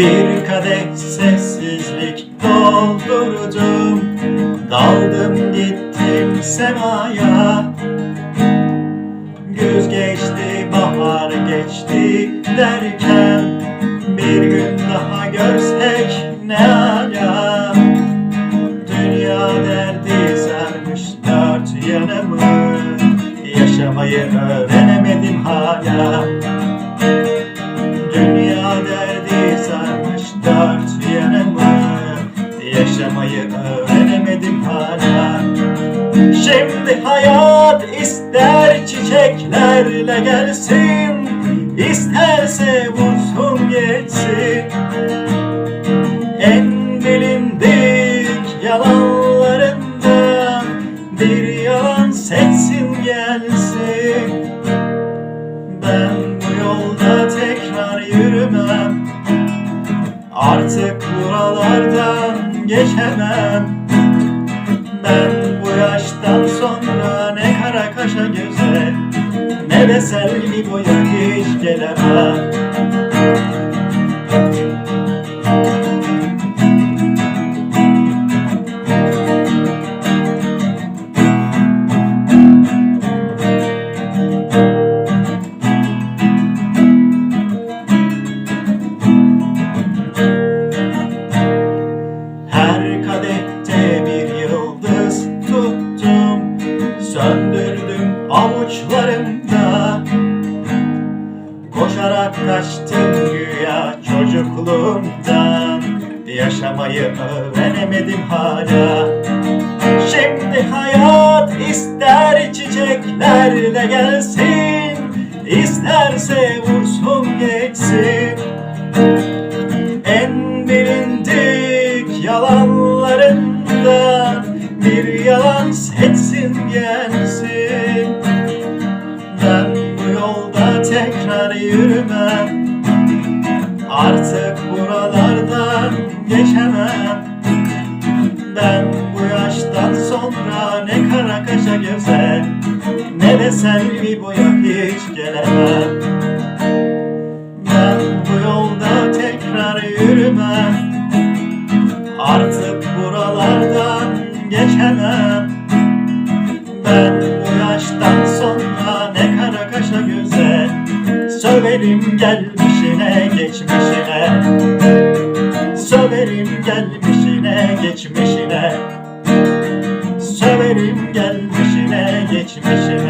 Bir kadeh sessizlik doldurdum Daldım gittim semaya. Güz geçti, bahar geçti derken Bir gün daha görsek ne ala Dünya derdi sarmış dört yanımı. Yaşamayı öğrenemedim hala. Dünya derdi Yaşamayı öğrenemedim hala. Şimdi hayat ister çiçeklerle gelsin İsterse vursun geçsin. En bilindik yalanlarından Bir yalan seçsin gelsin. Ben bu yolda tekrar yürümem Artık buralardan geçemem. Ben bu yaştan sonra ne kara kaşa göze Ne de selvi boya hiç gelemem kadehte bir yıldız tuttum. Söndürdüm avuçlarımda. Koşarak kaçtım güya çocukluğumdan Yaşamayı öğrenemedim hala. Şimdi hayat ister çiçeklerle gelsin İsterse vursun geçsin yalan seçsin gelsin. Ben bu yolda tekrar yürümem. Artık buralardan geçemem. Ben bu yaştan sonra ne kara kaşa göze Ne de selvi boya hiç gelemem yaştan sonra ne kara kaşa göze Söverim gelmişine geçmişine. Söverim gelmişine geçmişine. Söverim gelmişine geçmişine